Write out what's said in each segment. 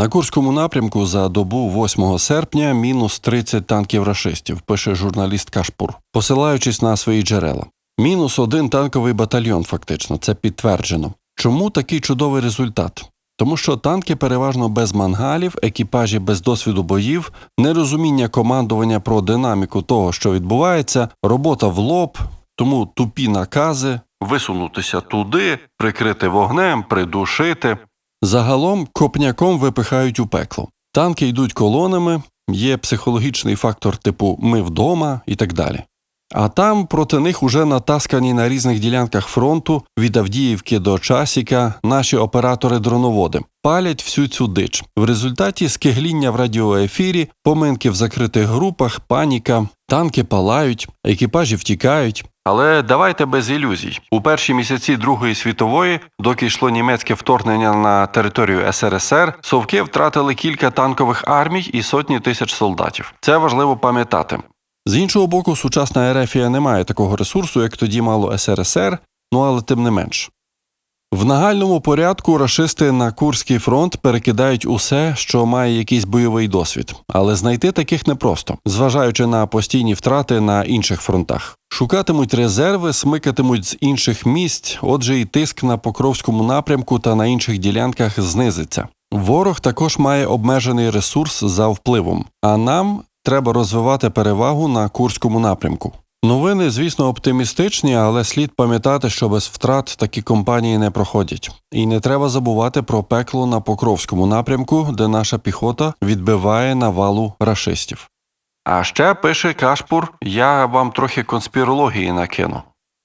На Курському напрямку за добу 8 серпня мінус 30 танків рашистів, пише журналіст Кашпур, посилаючись на свої джерела. Мінус один танковий батальйон, фактично, це підтверджено. Чому такий чудовий результат? Тому що танки переважно без мангалів, екіпажі без досвіду боїв, нерозуміння командування про динаміку того, що відбувається, робота в лоб, тому тупі накази, висунутися туди, прикрити вогнем, придушити. Загалом копняком випихають у пекло. Танки йдуть колонами, є психологічний фактор типу ми вдома і так далі. А там проти них уже натаскані на різних ділянках фронту від Авдіївки до Часіка наші оператори-дроноводи палять всю цю дич. В результаті скигління в радіоефірі, поминки в закритих групах, паніка, танки палають, екіпажі втікають. Але давайте без ілюзій. У перші місяці Другої світової, доки йшло німецьке вторгнення на територію СРСР, совки втратили кілька танкових армій і сотні тисяч солдатів. Це важливо пам'ятати. З іншого боку, сучасна Ерефія не має такого ресурсу, як тоді мало СРСР, ну але тим не менш. В нагальному порядку рашисти на Курський фронт перекидають усе, що має якийсь бойовий досвід, але знайти таких непросто, зважаючи на постійні втрати на інших фронтах. Шукатимуть резерви, смикатимуть з інших місць, отже, і тиск на Покровському напрямку та на інших ділянках знизиться. Ворог також має обмежений ресурс за впливом, а нам треба розвивати перевагу на Курському напрямку. Новини, звісно, оптимістичні, але слід пам'ятати, що без втрат такі компанії не проходять. І не треба забувати про пекло на Покровському напрямку, де наша піхота відбиває навалу рашистів. А ще пише Кашпур: я вам трохи конспірології накину.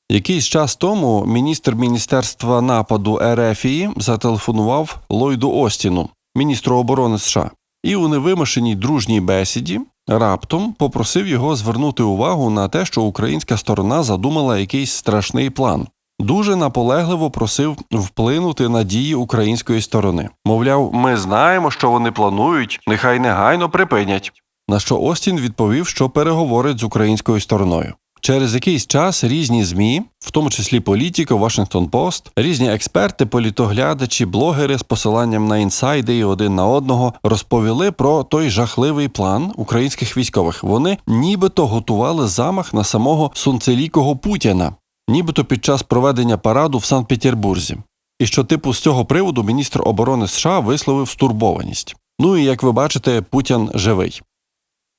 Якийсь час тому міністр міністерства нападу Ерефії зателефонував Ллойду Остіну, міністру оборони США, і у невимушеній дружній бесіді раптом попросив його звернути увагу на те, що українська сторона задумала якийсь страшний план. Дуже наполегливо просив вплинути на дії української сторони. Мовляв, ми знаємо, що вони планують, нехай негайно припинять. На що Остін відповів, що переговорить з українською стороною. Через якийсь час різні змі, в тому числі Політіко, Washington Post, різні експерти, політоглядачі, блогери з посиланням на інсайди і один на одного розповіли про той жахливий план українських військових. Вони нібито готували замах на самого сонцелікого Путіна, нібито під час проведення параду в Санкт-Петербурзі. І що, типу, з цього приводу міністр оборони США висловив стурбованість. Ну і як ви бачите, Путін живий.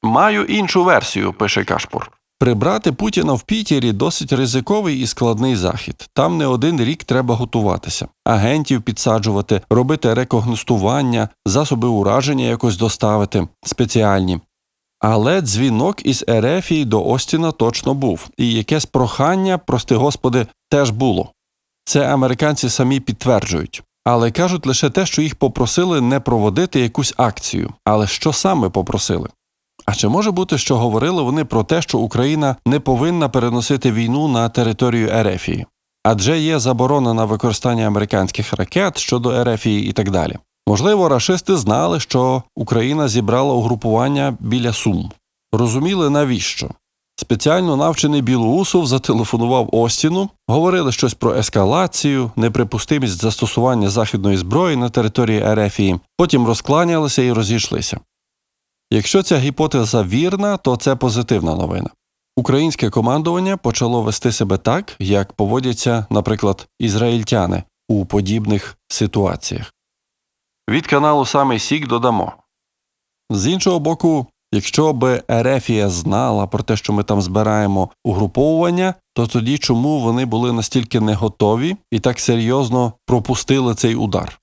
Маю іншу версію, пише Кашпур. Прибрати Путіна в Пітері досить ризиковий і складний захід. Там не один рік треба готуватися, агентів підсаджувати, робити рекогностування, засоби ураження якось доставити спеціальні. Але дзвінок із Ерефії до Остіна точно був, і якесь прохання, прости господи, теж було. Це американці самі підтверджують. Але кажуть лише те, що їх попросили не проводити якусь акцію. Але що саме попросили? А чи може бути, що говорили вони про те, що Україна не повинна переносити війну на територію Ерефії? Адже є заборона на використання американських ракет щодо Ерефії і так далі. Можливо, рашисти знали, що Україна зібрала угрупування біля Сум. Розуміли навіщо? Спеціально навчений Білоусов зателефонував Остіну, говорили щось про ескалацію, неприпустимість застосування західної зброї на території Ерефії, потім розкланялися і розійшлися. Якщо ця гіпотеза вірна, то це позитивна новина. Українське командування почало вести себе так, як поводяться, наприклад, ізраїльтяни у подібних ситуаціях. Від каналу Самий Сік додамо. З іншого боку, якщо би Ерефія знала про те, що ми там збираємо угруповування, то тоді чому вони були настільки не готові і так серйозно пропустили цей удар?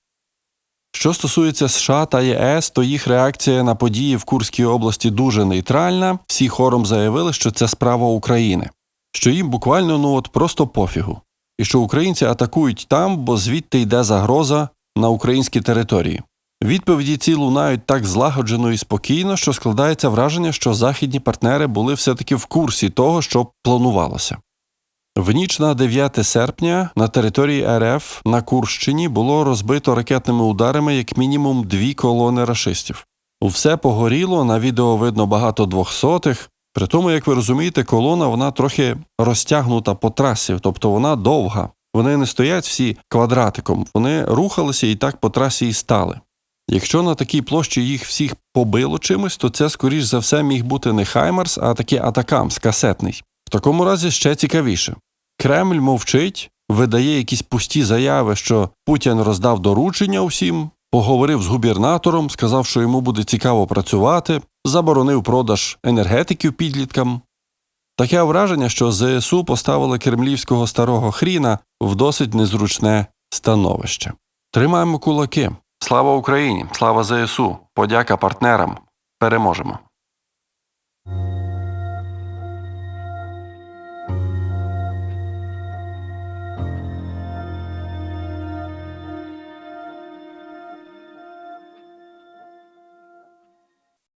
Що стосується США та ЄС, то їх реакція на події в Курській області дуже нейтральна. Всі хором заявили, що це справа України, що їм буквально ну от просто пофігу, і що українці атакують там, бо звідти йде загроза на українській території. Відповіді ці лунають так злагоджено і спокійно, що складається враження, що західні партнери були все таки в курсі того, що планувалося. В ніч на 9 серпня на території РФ на Курщині було розбито ракетними ударами як мінімум дві колони рашистів. Все погоріло, на відео видно багато двохсотих. При тому, як ви розумієте, колона вона трохи розтягнута по трасі, тобто вона довга. Вони не стоять всі квадратиком, вони рухалися і так по трасі і стали. Якщо на такій площі їх всіх побило чимось, то це, скоріш за все, міг бути не Хаймарс, а таки Атакамс, касетний. В такому разі ще цікавіше. Кремль мовчить, видає якісь пусті заяви, що Путін роздав доручення усім, поговорив з губернатором, сказав, що йому буде цікаво працювати, заборонив продаж енергетиків підліткам. Таке враження, що ЗСУ поставили кремлівського старого хріна в досить незручне становище. Тримаємо кулаки. Слава Україні! Слава ЗСУ! Подяка партнерам! Переможемо!